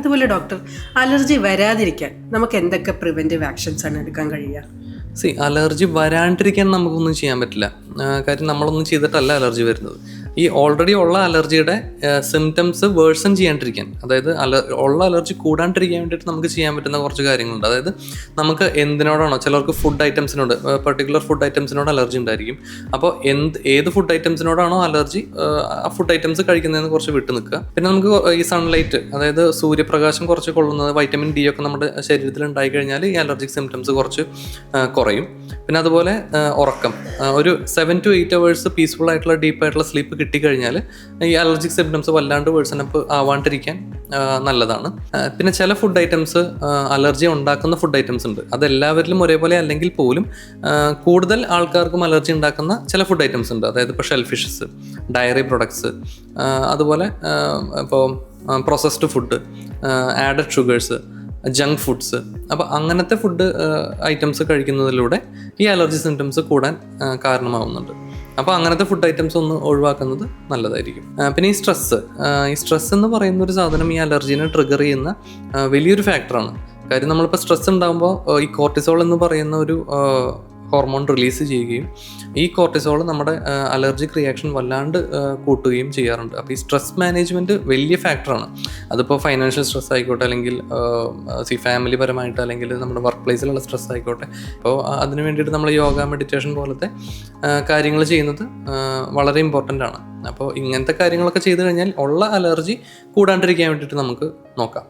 അതുപോലെ doctor allergy വരാതിരിക്കാൻ നമുക്ക് എന്തൊക്കെ പ്രിവെന്റീവ് ആക്ഷൻസ് ആണ് എടുക്കാൻ കഴിയുക? സി അലർജി വരാണ്ടിരിക്കാൻ നമുക്കൊന്നും ചെയ്യാൻ പറ്റില്ല. കാര്യം നമ്മളൊന്നും ചെയ്തിട്ടല്ല അലർജി വരുന്നത്. ഈ ഓൾറെഡി ഉള്ള അലർജിയുടെ സിംറ്റംസ് വേഴ്സൺ ചെയ്യാണ്ടിരിക്കാൻ. അതായത് അല ഉള്ള അലർജി കൂടാണ്ടിരിക്കാൻ വേണ്ടിയിട്ട് നമുക്ക് ചെയ്യാൻ പറ്റുന്ന കുറച്ച് കാര്യങ്ങളുണ്ട്. അതായത് നമുക്ക് എന്തിനോടാണോ ചിലർക്ക് ഫുഡ് ഐറ്റംസിനോട് പെർട്ടിക്കുലർ ഫുഡ് ഐറ്റംസിനോട് അലർജി ഉണ്ടായിരിക്കും. അപ്പോൾ എന്ത് ഏത് ഫുഡ് ഐറ്റംസിനോടാണോ അലർജി ആ ഫുഡ് ഐറ്റംസ് കഴിക്കുന്നതിന് കുറച്ച് വിട്ടു നിൽക്കുക. പിന്നെ നമുക്ക് ഈ സൺലൈറ്റ് അതായത് സൂര്യപ്രകാശം കുറച്ച് കൊള്ളുന്നത് വൈറ്റമിൻ ഡി ഒക്കെ നമ്മുടെ ശരീരത്തിൽ ഉണ്ടായി കഴിഞ്ഞാൽ ഈ അലർജിക് സിംറ്റംസ് കുറച്ച് കുറയും. പിന്നെ അതുപോലെ ഉറക്കം. ഒരു seven to eight hours peaceful ആയിട്ടുള്ള ഡീപ്പ് ആയിട്ടുള്ള സ്ലീപ്പ് കിട്ടിക്കഴിഞ്ഞാൽ ഈ അലർജിക് സിംറ്റംസ് വല്ലാണ്ട് വേഴ്സനപ്പ് ആവാണ്ടിരിക്കാൻ നല്ലതാണ്. പിന്നെ ചില ഫുഡ് ഐറ്റംസ് അലർജി ഉണ്ടാക്കുന്ന ഫുഡ് ഐറ്റംസ് ഉണ്ട്. അതെല്ലാവരിലും ഒരേപോലെ അല്ലെങ്കിൽ പോലും കൂടുതൽ ആൾക്കാർക്കും അലർജി ഉണ്ടാക്കുന്ന ചില ഫുഡ് ഐറ്റംസ് ഉണ്ട്. അതായത് ഇപ്പോൾ ഷെൽഫിഷസ് ഡയറി പ്രൊഡക്ട്സ് അതുപോലെ ഇപ്പോൾ processed food added sugars junk foods അപ്പോൾ അങ്ങനത്തെ ഫുഡ് ഐറ്റംസ് കഴിക്കുന്നതിലൂടെ ഈ അലർജി സിംറ്റംസ് കൂടാൻ കാരണമാവുന്നുണ്ട്. അപ്പോൾ അങ്ങനത്തെ ഫുഡ് ഐറ്റംസ് ഒന്ന് ഒഴിവാക്കുന്നത് നല്ലതായിരിക്കും. പിന്നെ ഈ സ്ട്രെസ്സ് ഈ സ്ട്രെസ് എന്ന് പറയുന്ന ഒരു സാധനം ഈ അലർജീനെ ട്രിഗർ ചെയ്യുന്ന വലിയൊരു ഫാക്ടറാണ് കാര്യം നമ്മളിപ്പോൾ സ്ട്രെസ് ഉണ്ടാകുമ്പോൾ ഈ കോർട്ടിസോൾ എന്ന് പറയുന്ന ഒരു ഹോർമോൺ റിലീസ് ചെയ്യുകയും ഈ കോർട്ടിസോൾ നമ്മുടെ അലർജിക് റിയാക്ഷൻ വല്ലാണ്ട് കൂട്ടുകയും ചെയ്യാറുണ്ട്. അപ്പോൾ ഈ സ്ട്രെസ് മാനേജ്മെന്റ് വലിയ ഫാക്ടറാണ് അതിപ്പോൾ ഫൈനാൻഷ്യൽ സ്ട്രെസ് ആയിക്കോട്ടെ അല്ലെങ്കിൽ സി ഫാമിലി പരമായിട്ട് അല്ലെങ്കിൽ നമ്മുടെ വർക്ക് പ്ലേസിലുള്ള സ്ട്രെസ് ആയിക്കോട്ടെ. അപ്പോൾ അതിന് വേണ്ടിയിട്ട് നമ്മൾ യോഗ മെഡിറ്റേഷൻ പോലത്തെ കാര്യങ്ങൾ ചെയ്യുന്നത് വളരെ ഇമ്പോർട്ടന്റ് ആണ്. അപ്പോൾ ഇങ്ങനത്തെ കാര്യങ്ങളൊക്കെ ചെയ്തു കഴിഞ്ഞാൽ ഉള്ള അലർജി കൂടാണ്ടിരിക്കാൻ വേണ്ടിയിട്ട് നമുക്ക് നോക്കാം.